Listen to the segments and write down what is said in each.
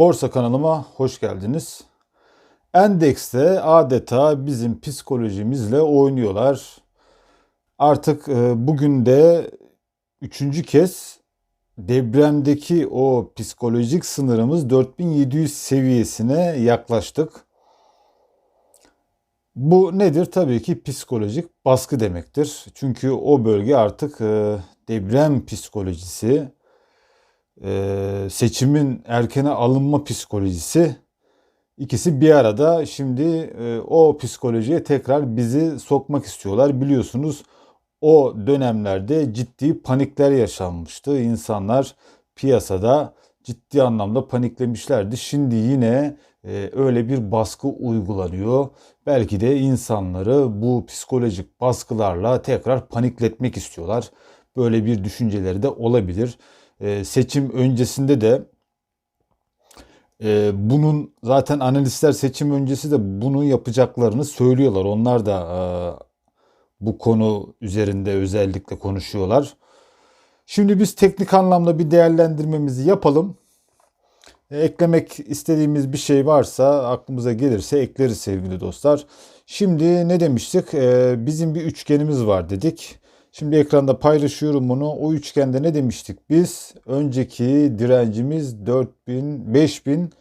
Borsa kanalıma hoş geldiniz. Endekste adeta bizim psikolojimizle oynuyorlar. Artık e, bugün de üçüncü kez depremdeki o psikolojik sınırımız 4700 seviyesine yaklaştık. Bu nedir? Tabii ki psikolojik baskı demektir. Çünkü o bölge artık e, deprem psikolojisi, e, seçimin erkene alınma psikolojisi ikisi bir arada. Şimdi e, o psikolojiye tekrar bizi sokmak istiyorlar. Biliyorsunuz o dönemlerde ciddi panikler yaşanmıştı. İnsanlar piyasada ciddi anlamda paniklemişlerdi. Şimdi yine e, öyle bir baskı uygulanıyor. Belki de insanları bu psikolojik baskılarla tekrar panikletmek istiyorlar. Böyle bir düşünceleri de olabilir. E, seçim öncesinde de e, bunun zaten analistler seçim öncesi de bunu yapacaklarını söylüyorlar. Onlar da e, bu konu üzerinde özellikle konuşuyorlar. Şimdi biz teknik anlamda bir değerlendirmemizi yapalım. E, eklemek istediğimiz bir şey varsa aklımıza gelirse ekleriz sevgili dostlar. Şimdi ne demiştik? Bizim bir üçgenimiz var dedik. Şimdi ekranda paylaşıyorum bunu. O üçgende ne demiştik biz? Önceki direncimiz 4000, 5000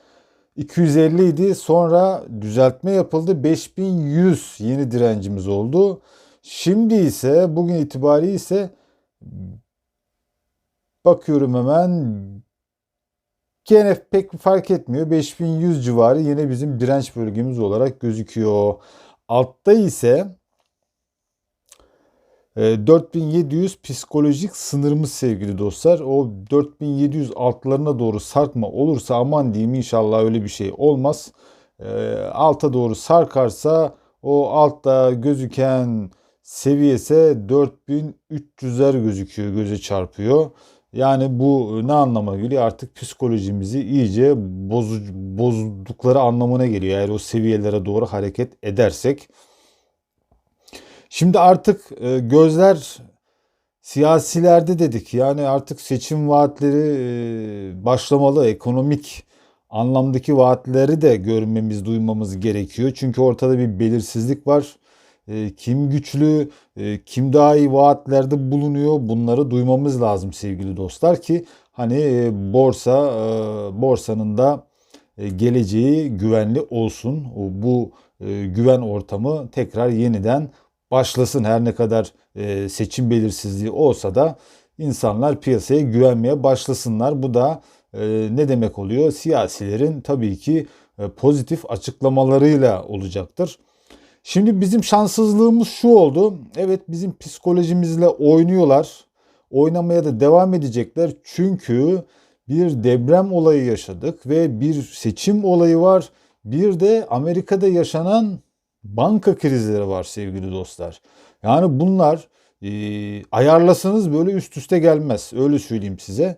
250 idi. Sonra düzeltme yapıldı. 5100 yeni direncimiz oldu. Şimdi ise bugün itibariyle ise bakıyorum hemen gene pek fark etmiyor. 5100 civarı yine bizim direnç bölgemiz olarak gözüküyor. Altta ise 4700 ee, psikolojik sınırımız sevgili dostlar. O 4700 altlarına doğru sarkma olursa aman diyeyim inşallah öyle bir şey olmaz. Ee, alta doğru sarkarsa o altta gözüken seviye ise 4300'ler gözüküyor, göze çarpıyor. Yani bu ne anlama geliyor? Artık psikolojimizi iyice bozu, bozdukları anlamına geliyor. Eğer o seviyelere doğru hareket edersek. Şimdi artık e, gözler siyasilerde dedik. Yani artık seçim vaatleri e, başlamalı. Ekonomik anlamdaki vaatleri de görmemiz, duymamız gerekiyor. Çünkü ortada bir belirsizlik var. E, kim güçlü, kim daha iyi vaatlerde bulunuyor bunları duymamız lazım sevgili dostlar ki hani borsa borsanın da geleceği güvenli olsun. Bu güven ortamı tekrar yeniden başlasın her ne kadar e, seçim belirsizliği olsa da insanlar piyasaya güvenmeye başlasınlar. Bu da e, ne demek oluyor? Siyasilerin tabii ki e, pozitif açıklamalarıyla olacaktır. Şimdi bizim şanssızlığımız şu oldu. Evet bizim psikolojimizle oynuyorlar. Oynamaya da devam edecekler. Çünkü bir deprem olayı yaşadık ve bir seçim olayı var. Bir de Amerika'da yaşanan banka krizleri var sevgili dostlar. Yani bunlar e, ayarlasanız böyle üst üste gelmez. Öyle söyleyeyim size.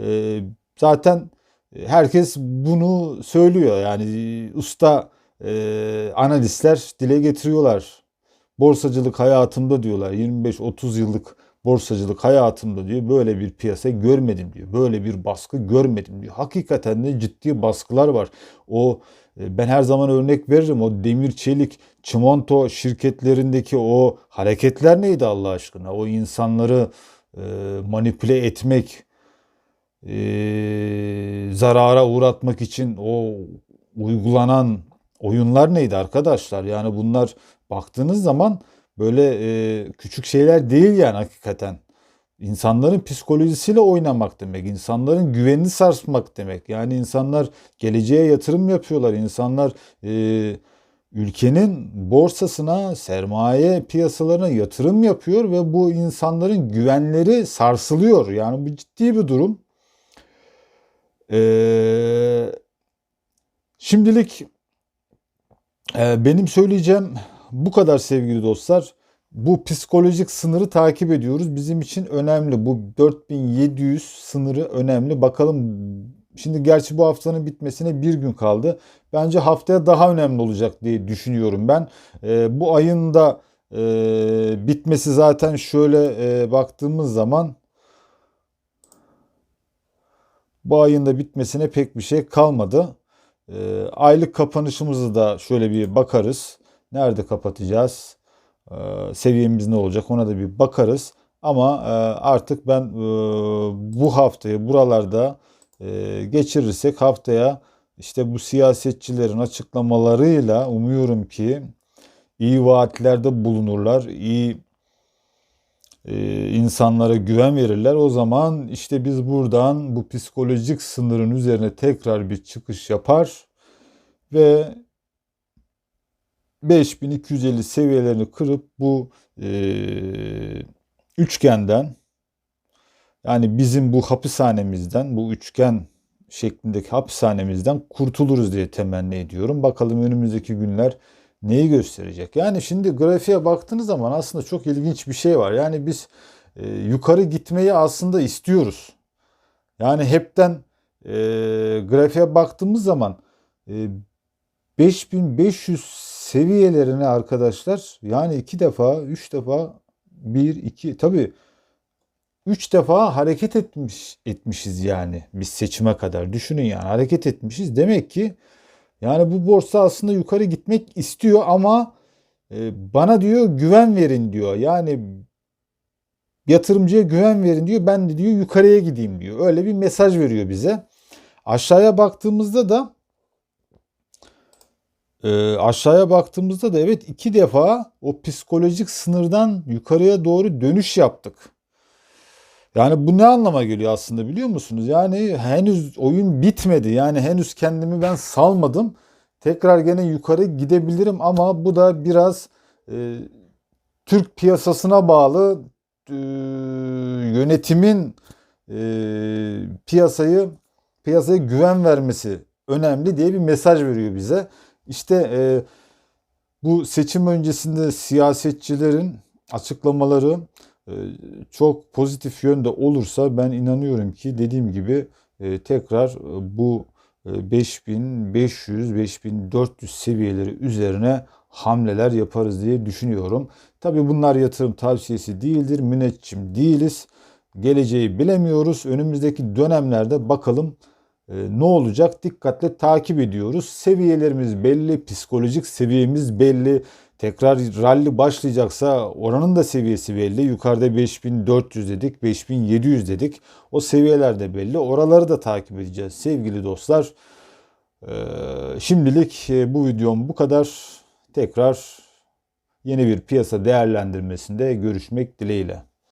E, zaten herkes bunu söylüyor. Yani usta e, analistler dile getiriyorlar. Borsacılık hayatımda diyorlar. 25-30 yıllık borsacılık hayatımda diyor böyle bir piyasa görmedim diyor. Böyle bir baskı görmedim diyor. Hakikaten de ciddi baskılar var. O e, ben her zaman örnek veririm. O demir çelik çimento şirketlerindeki o hareketler neydi Allah aşkına? O insanları e, manipüle etmek, e, zarara uğratmak için o uygulanan oyunlar neydi arkadaşlar? Yani bunlar baktığınız zaman böyle e, küçük şeyler değil yani hakikaten. İnsanların psikolojisiyle oynamak demek, insanların güvenini sarsmak demek. Yani insanlar geleceğe yatırım yapıyorlar. İnsanlar e, ülkenin borsasına, sermaye piyasalarına yatırım yapıyor ve bu insanların güvenleri sarsılıyor. Yani bu ciddi bir durum. Ee, şimdilik e, benim söyleyeceğim bu kadar sevgili dostlar. Bu psikolojik sınırı takip ediyoruz. Bizim için önemli. Bu 4700 sınırı önemli. Bakalım şimdi gerçi bu haftanın bitmesine bir gün kaldı. Bence haftaya daha önemli olacak diye düşünüyorum ben. E, bu ayın da e, bitmesi zaten şöyle e, baktığımız zaman Bu ayın da bitmesine pek bir şey kalmadı. Ee, aylık kapanışımızı da şöyle bir bakarız. Nerede kapatacağız? Ee, seviyemiz ne olacak ona da bir bakarız. Ama e, artık ben e, bu haftayı buralarda e, geçirirsek haftaya işte bu siyasetçilerin açıklamalarıyla umuyorum ki iyi vaatlerde bulunurlar, iyi insanlara güven verirler. O zaman işte biz buradan bu psikolojik sınırın üzerine tekrar bir çıkış yapar ve 5250 seviyelerini kırıp bu e, üçgenden yani bizim bu hapishanemizden bu üçgen şeklindeki hapishanemizden kurtuluruz diye temenni ediyorum. Bakalım önümüzdeki günler neyi gösterecek? Yani şimdi grafiğe baktığınız zaman aslında çok ilginç bir şey var. Yani biz e, yukarı gitmeyi aslında istiyoruz. Yani hepten e, grafiğe baktığımız zaman e, 5500 seviyelerine arkadaşlar yani iki defa, üç defa, bir, iki tabii üç defa hareket etmiş etmişiz yani biz seçime kadar. Düşünün yani hareket etmişiz. Demek ki yani bu borsa aslında yukarı gitmek istiyor ama e, bana diyor güven verin diyor. Yani yatırımcıya güven verin diyor. Ben de diyor yukarıya gideyim diyor. Öyle bir mesaj veriyor bize. Aşağıya baktığımızda da e, aşağıya baktığımızda da evet iki defa o psikolojik sınırdan yukarıya doğru dönüş yaptık. Yani bu ne anlama geliyor aslında biliyor musunuz? Yani henüz oyun bitmedi. Yani henüz kendimi ben salmadım. Tekrar gene yukarı gidebilirim ama bu da biraz e, Türk piyasasına bağlı e, yönetimin e, piyasayı piyasaya güven vermesi önemli diye bir mesaj veriyor bize. İşte e, bu seçim öncesinde siyasetçilerin açıklamaları e, çok pozitif yönde olursa ben inanıyorum ki dediğim gibi e, tekrar e, bu 5500-5400 seviyeleri üzerine hamleler yaparız diye düşünüyorum. Tabi bunlar yatırım tavsiyesi değildir. Müneccim değiliz. Geleceği bilemiyoruz. Önümüzdeki dönemlerde bakalım ne olacak dikkatle takip ediyoruz. Seviyelerimiz belli, psikolojik seviyemiz belli. Tekrar rally başlayacaksa oranın da seviyesi belli. Yukarıda 5400 dedik, 5700 dedik. O seviyeler de belli. Oraları da takip edeceğiz sevgili dostlar. Şimdilik bu videom bu kadar. Tekrar yeni bir piyasa değerlendirmesinde görüşmek dileğiyle.